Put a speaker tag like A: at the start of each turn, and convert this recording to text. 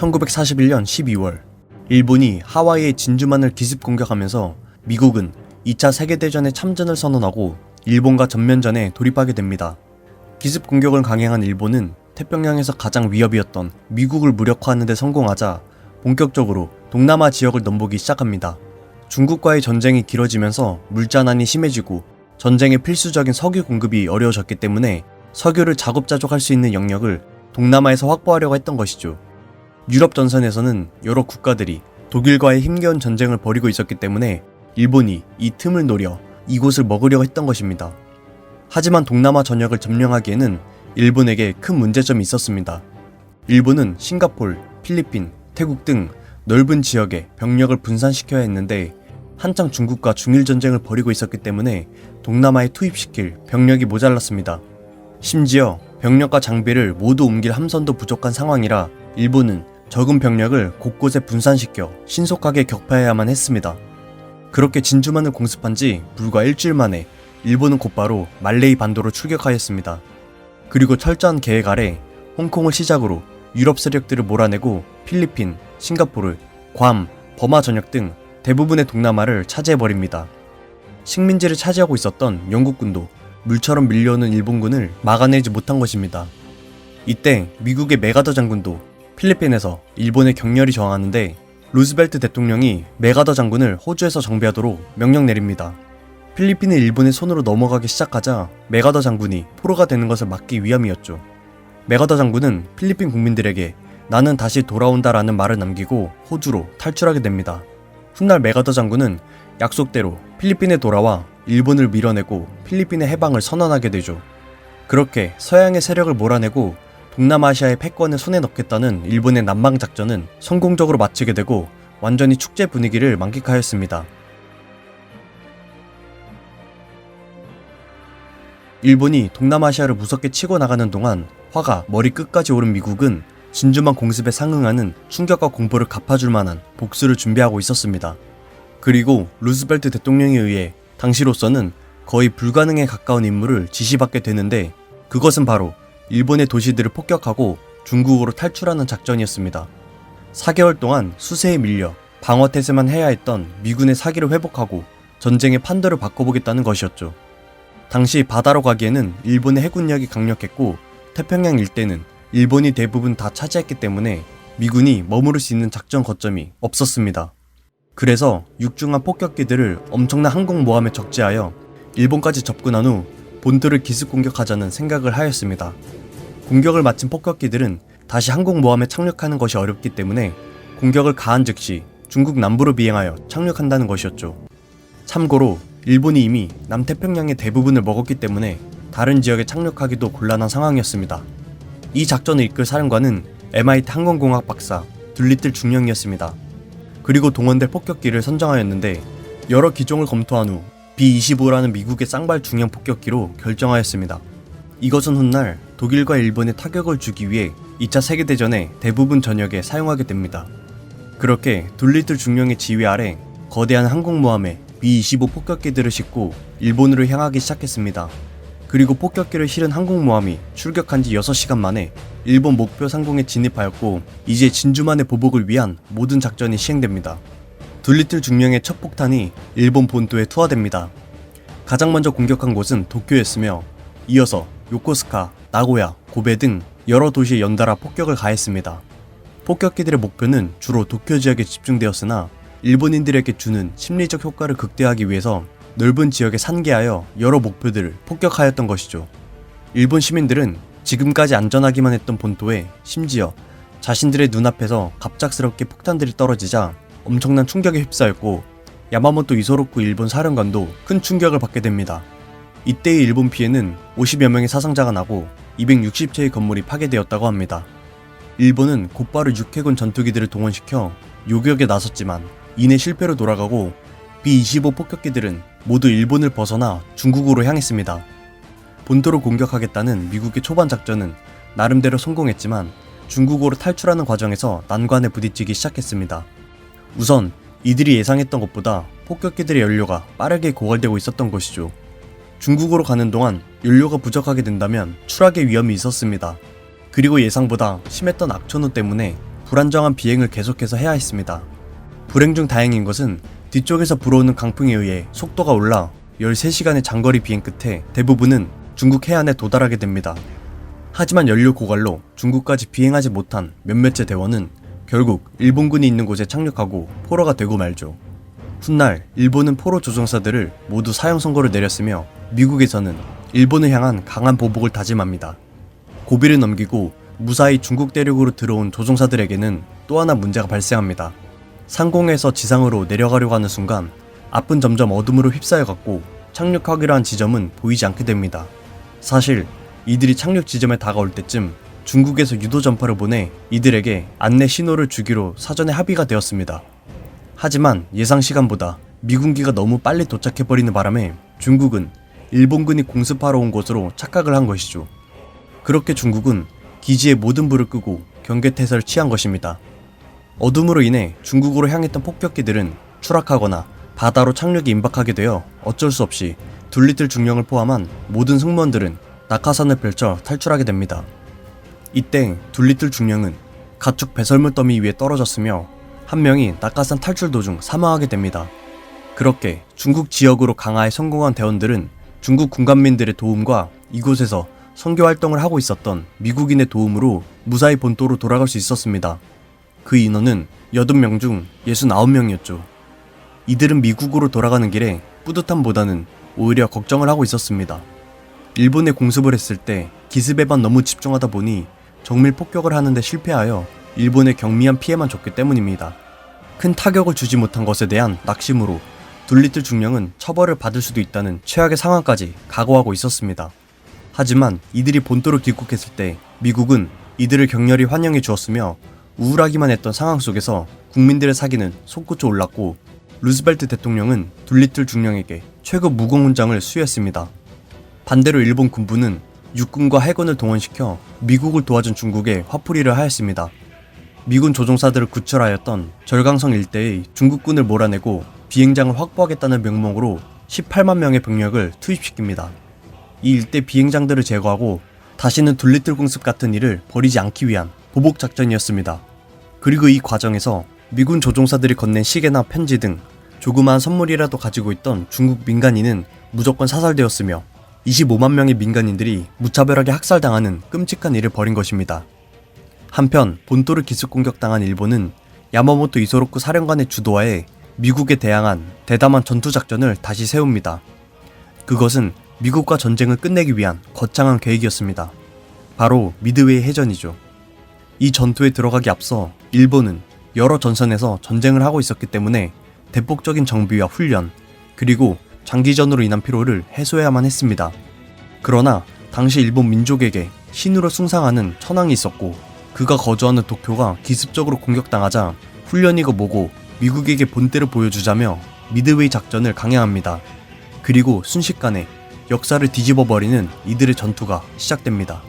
A: 1941년 12월 일본이 하와이의 진주만을 기습 공격하면서 미국은 2차 세계대전에 참전을 선언하고 일본과 전면전에 돌입하게 됩니다. 기습 공격을 강행한 일본은 태평양에서 가장 위협이었던 미국을 무력화하는 데 성공하자 본격적으로 동남아 지역을 넘보기 시작합니다. 중국과의 전쟁이 길어지면서 물자난이 심해지고 전쟁에 필수적인 석유 공급이 어려워졌기 때문에 석유를 자급자족할 수 있는 영역을 동남아에서 확보하려고 했던 것이죠. 유럽 전선에서는 여러 국가들이 독일과의 힘겨운 전쟁을 벌이고 있었기 때문에 일본이 이 틈을 노려 이곳을 먹으려고 했던 것입니다. 하지만 동남아 전역을 점령하기에는 일본에게 큰 문제점이 있었습니다. 일본은 싱가폴, 필리핀, 태국 등 넓은 지역에 병력을 분산시켜야 했는데 한창 중국과 중일 전쟁을 벌이고 있었기 때문에 동남아에 투입시킬 병력이 모자랐습니다. 심지어 병력과 장비를 모두 옮길 함선도 부족한 상황이라 일본은 적은 병력을 곳곳에 분산시켜 신속하게 격파해야만 했습니다. 그렇게 진주만을 공습한 지 불과 일주일 만에 일본은 곧바로 말레이 반도로 출격하였습니다. 그리고 철저한 계획 아래 홍콩을 시작으로 유럽 세력들을 몰아내고 필리핀, 싱가포르, 괌, 버마 전역 등 대부분의 동남아를 차지해버립니다. 식민지를 차지하고 있었던 영국군도 물처럼 밀려오는 일본군을 막아내지 못한 것입니다. 이때 미국의 메가더 장군도 필리핀에서 일본의 격렬히 저항하는데 루즈벨트 대통령이 메가더 장군을 호주에서 정비하도록 명령 내립니다. 필리핀이 일본의 손으로 넘어가기 시작하자 메가더 장군이 포로가 되는 것을 막기 위함이었죠. 메가더 장군은 필리핀 국민들에게 나는 다시 돌아온다라는 말을 남기고 호주로 탈출하게 됩니다. 훗날 메가더 장군은 약속대로 필리핀에 돌아와 일본을 밀어내고 필리핀의 해방을 선언하게 되죠. 그렇게 서양의 세력을 몰아내고 동남아시아의 패권을 손에 넣겠다는 일본의 남방 작전은 성공적으로 마치게 되고 완전히 축제 분위기를 만끽하였습니다. 일본이 동남아시아를 무섭게 치고 나가는 동안 화가 머리 끝까지 오른 미국은 진주만 공습에 상응하는 충격과 공포를 갚아줄 만한 복수를 준비하고 있었습니다. 그리고 루스벨트 대통령에 의해 당시로서는 거의 불가능에 가까운 임무를 지시받게 되는데 그것은 바로 일본의 도시들을 폭격하고 중국으로 탈출하는 작전이었습니다. 4개월 동안 수세에 밀려 방어태세만 해야 했던 미군의 사기를 회복하고 전쟁의 판도를 바꿔보겠다는 것이었죠. 당시 바다로 가기에는 일본의 해군력이 강력했고 태평양 일대는 일본이 대부분 다 차지했기 때문에 미군이 머무를 수 있는 작전 거점이 없었습니다. 그래서 육중한 폭격기들을 엄청난 항공모함에 적재하여 일본까지 접근한 후 본토를 기습 공격하자는 생각을 하였습니다. 공격을 마친 폭격기들은 다시 항공모함에 착륙하는 것이 어렵기 때문에 공격을 가한 즉시 중국 남부로 비행하여 착륙한다는 것이었죠. 참고로 일본이 이미 남태평양의 대부분을 먹었기 때문에 다른 지역에 착륙하기도 곤란한 상황이었습니다. 이 작전을 이끌 사령관은 MIT 항공공학 박사 둘리틀 중령이었습니다. 그리고 동원될 폭격기를 선정하였는데 여러 기종을 검토한 후 B-25라는 미국의 쌍발 중형 폭격기로 결정하였습니다. 이것은 훗날 독일과 일본에 타격을 주기 위해 2차 세계대전의 대부분 전역에 사용하게 됩니다. 그렇게 둘리틀 중령의 지휘 아래 거대한 항공모함에 B-25 폭격기들을 싣고 일본으로 향하기 시작했습니다. 그리고 폭격기를 실은 항공모함이 출격한 지 6시간 만에 일본 목표 상공에 진입하였고 이제 진주만의 보복을 위한 모든 작전이 시행됩니다. 둘리틀 중령의 첫 폭탄이 일본 본토에 투하됩니다. 가장 먼저 공격한 곳은 도쿄였으며 이어서 요코스카, 나고야, 고베 등 여러 도시에 연달아 폭격을 가했습니다. 폭격기들의 목표는 주로 도쿄 지역에 집중되었으나 일본인들에게 주는 심리적 효과를 극대화하기 위해서 넓은 지역에 산계하여 여러 목표들을 폭격하였던 것이죠. 일본 시민들은 지금까지 안전하기만 했던 본토에 심지어 자신들의 눈앞에서 갑작스럽게 폭탄들이 떨어지자 엄청난 충격에 휩싸였고 야마모토 이소로쿠 일본 사령관도 큰 충격을 받게 됩니다. 이때의 일본 피해는 50여 명의 사상자가 나고 260채의 건물이 파괴되었다고 합니다. 일본은 곧바로 육해군 전투기들을 동원시켜 요격에 나섰지만 이내 실패로 돌아가고 B-25 폭격기들은 모두 일본을 벗어나 중국으로 향했습니다. 본토로 공격하겠다는 미국의 초반 작전은 나름대로 성공했지만 중국으로 탈출하는 과정에서 난관에 부딪히기 시작했습니다. 우선 이들이 예상했던 것보다 폭격기들의 연료가 빠르게 고갈되고 있었던 것이죠. 중국으로 가는 동안 연료가 부족하게 된다면 추락의 위험이 있었습니다. 그리고 예상보다 심했던 악천후 때문에 불안정한 비행을 계속해서 해야 했습니다. 불행 중 다행인 것은 뒤쪽에서 불어오는 강풍에 의해 속도가 올라 13시간의 장거리 비행 끝에 대부분은 중국 해안에 도달하게 됩니다. 하지만 연료 고갈로 중국까지 비행하지 못한 몇몇의 대원은 결국 일본군이 있는 곳에 착륙하고 포로가 되고 말죠. 훗날 일본은 포로 조종사들을 모두 사형 선고를 내렸으며 미국에서는 일본을 향한 강한 보복을 다짐합니다. 고비를 넘기고 무사히 중국 대륙으로 들어온 조종사들에게는 또 하나 문제가 발생합니다. 상공에서 지상으로 내려가려고 하는 순간 앞은 점점 어둠으로 휩싸여갔고 착륙하기로 한 지점은 보이지 않게 됩니다. 사실 이들이 착륙 지점에 다가올 때쯤 중국에서 유도 전파를 보내 이들에게 안내 신호를 주기로 사전에 합의가 되었습니다. 하지만 예상 시간보다 미군기가 너무 빨리 도착해버리는 바람에 중국은 일본군이 공습하러 온 것으로 착각을 한 것이죠. 그렇게 중국은 기지의 모든 불을 끄고 경계태세를 취한 것입니다. 어둠으로 인해 중국으로 향했던 폭격기들은 추락하거나 바다로 착륙이 임박하게 되어 어쩔 수 없이 둘리틀 중령을 포함한 모든 승무원들은 낙하산을 펼쳐 탈출하게 됩니다. 이때 둘리틀 중령은 가축 배설물 더미 위에 떨어졌으며 한 명이 낙하산 탈출 도중 사망하게 됩니다. 그렇게 중국 지역으로 강화에 성공한 대원들은 중국 군관민들의 도움과 이곳에서 선교 활동을 하고 있었던 미국인의 도움으로 무사히 본토로 돌아갈 수 있었습니다. 그 인원은 80명 중 69명이었죠. 이들은 미국으로 돌아가는 길에 뿌듯함보다는 오히려 걱정을 하고 있었습니다. 일본에 공습을 했을 때 기습에만 너무 집중하다 보니 정밀 폭격을 하는데 실패하여 일본에 경미한 피해만 줬기 때문입니다. 큰 타격을 주지 못한 것에 대한 낙심으로 둘리틀 중령은 처벌을 받을 수도 있다는 최악의 상황까지 각오하고 있었습니다. 하지만 이들이 본토로 귀국했을 때 미국은 이들을 격렬히 환영해 주었으며 우울하기만 했던 상황 속에서 국민들의 사기는 솟구쳐 올랐고 루스벨트 대통령은 둘리틀 중령에게 최고 무공훈장을 수여했습니다. 반대로 일본 군부는 육군과 해군을 동원시켜 미국을 도와준 중국에 화풀이를 하였습니다. 미군 조종사들을 구출하였던 절강성 일대의 중국군을 몰아내고 비행장을 확보하겠다는 명목으로 18만 명의 병력을 투입시킵니다. 이 일대 비행장들을 제거하고 다시는 둘리틀 공습 같은 일을 벌이지 않기 위한 보복 작전이었습니다. 그리고 이 과정에서 미군 조종사들이 건넨 시계나 편지 등 조그마한 선물이라도 가지고 있던 중국 민간인은 무조건 사살되었으며 25만 명의 민간인들이 무차별하게 학살당하는 끔찍한 일을 벌인 것입니다. 한편 본토를 기습 공격당한 일본은 야마모토 이소로쿠 사령관의 주도하에 미국에 대항한 대담한 전투 작전을 다시 세웁니다. 그것은 미국과 전쟁을 끝내기 위한 거창한 계획이었습니다. 바로 미드웨이 해전이죠. 이 전투에 들어가기 앞서 일본은 여러 전선에서 전쟁을 하고 있었기 때문에 대폭적인 정비와 훈련, 그리고 장기전으로 인한 피로를 해소해야만 했습니다. 그러나 당시 일본 민족에게 신으로 숭상하는 천황이 있었고 그가 거주하는 도쿄가 기습적으로 공격당하자 훈련이고 뭐고 미국에게 본때를 보여주자며 미드웨이 작전을 강행합니다. 그리고 순식간에 역사를 뒤집어버리는 이들의 전투가 시작됩니다.